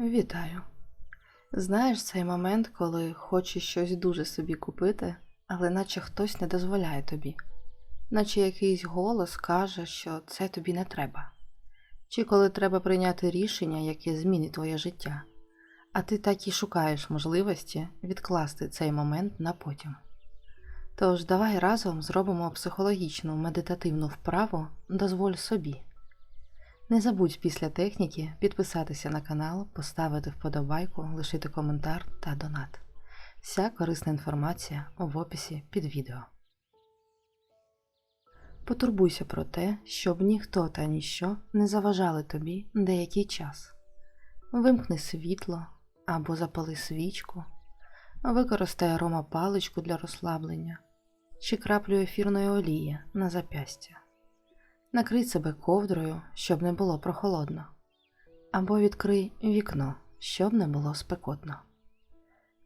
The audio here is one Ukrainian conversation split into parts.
Вітаю. Знаєш цей момент, коли хочеш щось дуже собі купити, але наче хтось не дозволяє тобі, наче якийсь голос каже, що це тобі не треба, чи коли треба прийняти рішення, яке змінить твоє життя, а ти так і шукаєш можливості відкласти цей момент на потім. Тож давай разом зробимо психологічну медитативну вправу Дозволь собі. Не забудь після техніки підписатися на канал, поставити вподобайку, лишити коментар та донат. Вся корисна інформація в описі під відео. Потурбуйся про те, щоб ніхто та ніщо не заважали тобі деякий час. Вимкни світло або запали свічку, використай аромапаличку для розслаблення чи краплю ефірної олії на запястя. Накрий себе ковдрою, щоб не було прохолодно, або відкрий вікно, щоб не було спекотно.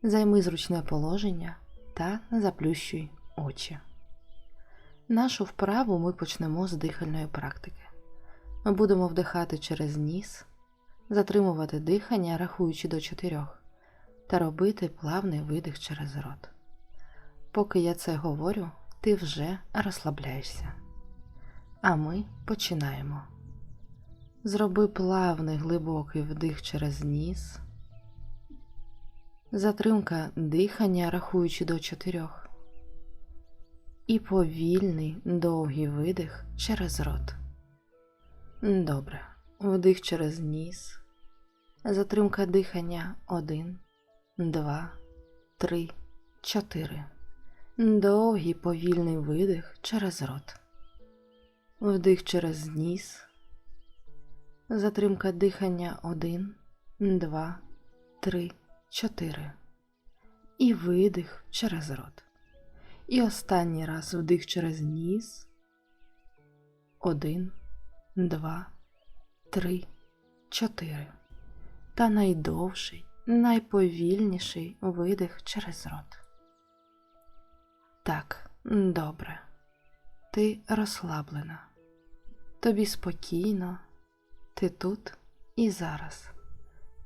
Займи зручне положення та заплющуй очі. Нашу вправу ми почнемо з дихальної практики. Ми будемо вдихати через ніс, затримувати дихання, рахуючи до чотирьох, та робити плавний видих через рот. Поки я це говорю, ти вже розслабляєшся. А ми починаємо. Зроби плавний глибокий вдих через ніс, затримка дихання, рахуючи до чотирьох, і повільний довгий видих через рот. Добре. Вдих через ніс, затримка дихання 1, 2, 3, 4. Довгий повільний видих через рот. Вдих через ніс. Затримка дихання 1, 2, 3, 4. І видих через рот. І останній раз вдих через ніс. 1, 2, 3, 4. Та найдовший, найповільніший видих через рот. Так, добре. Ти розслаблена. Тобі спокійно, ти тут і зараз.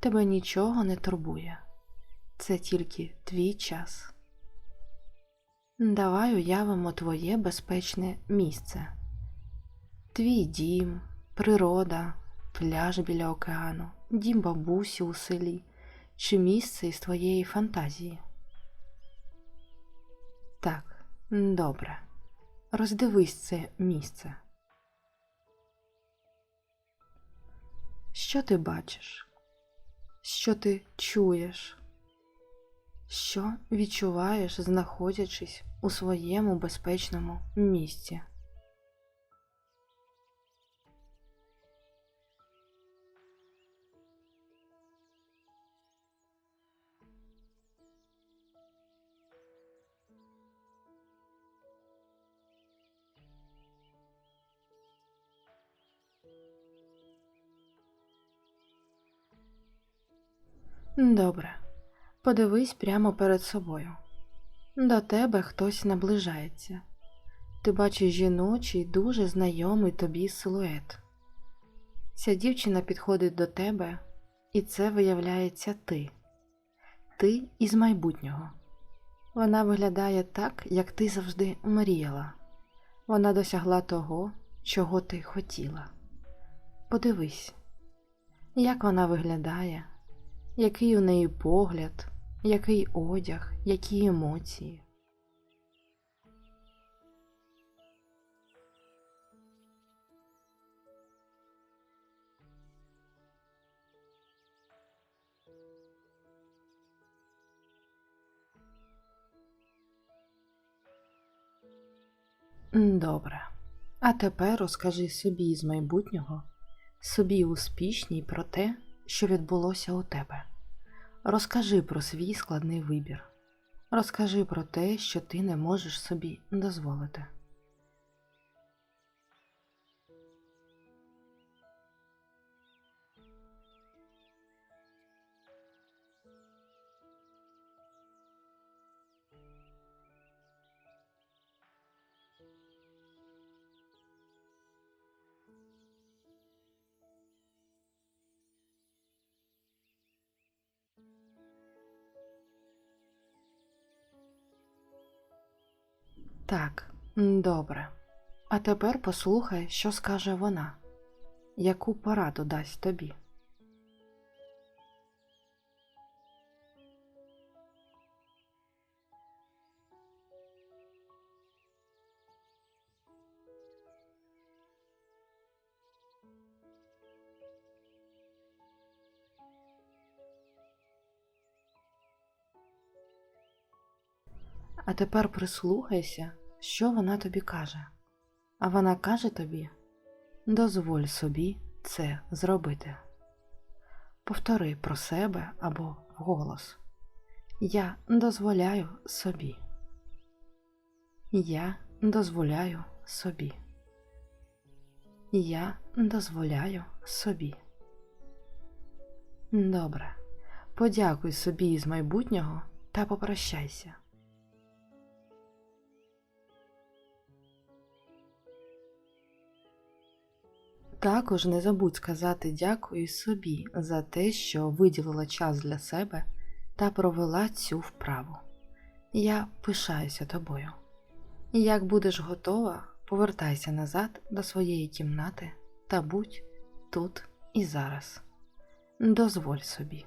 Тебе нічого не турбує. Це тільки твій час. Давай уявимо твоє безпечне місце. Твій дім, природа, пляж біля океану, дім бабусі у селі чи місце із твоєї фантазії. Так, добре. Роздивись це місце. Що ти бачиш? Що ти чуєш? Що відчуваєш, знаходячись у своєму безпечному місці? Добре. Подивись прямо перед собою. До тебе хтось наближається. Ти бачиш жіночий, дуже знайомий тобі силует. Ця дівчина підходить до тебе, і це виявляється ти. Ти із майбутнього. Вона виглядає так, як ти завжди мріяла. Вона досягла того, чого ти хотіла. Подивись, як вона виглядає, який у неї погляд, який одяг, які емоції. Добре. А тепер розкажи собі з майбутнього, собі успішній про те, що відбулося у тебе. Розкажи про свій складний вибір. Розкажи про те, що ти не можеш собі дозволити. Так, добре. А тепер послухай, що скаже вона, яку пораду дасть тобі. А тепер прислухайся, що вона тобі каже. А вона каже тобі: дозволь собі це зробити. Повтори про себе або вголос. Я дозволяю собі. Я дозволяю собі. Я дозволяю собі. Добре. Подякуй собі із майбутнього та попрощайся. Також не забудь сказати дякую собі за те, що виділила час для себе та провела цю вправу. Я пишаюся тобою. Як будеш готова, повертайся назад до своєї кімнати та будь тут і зараз. Дозволь собі.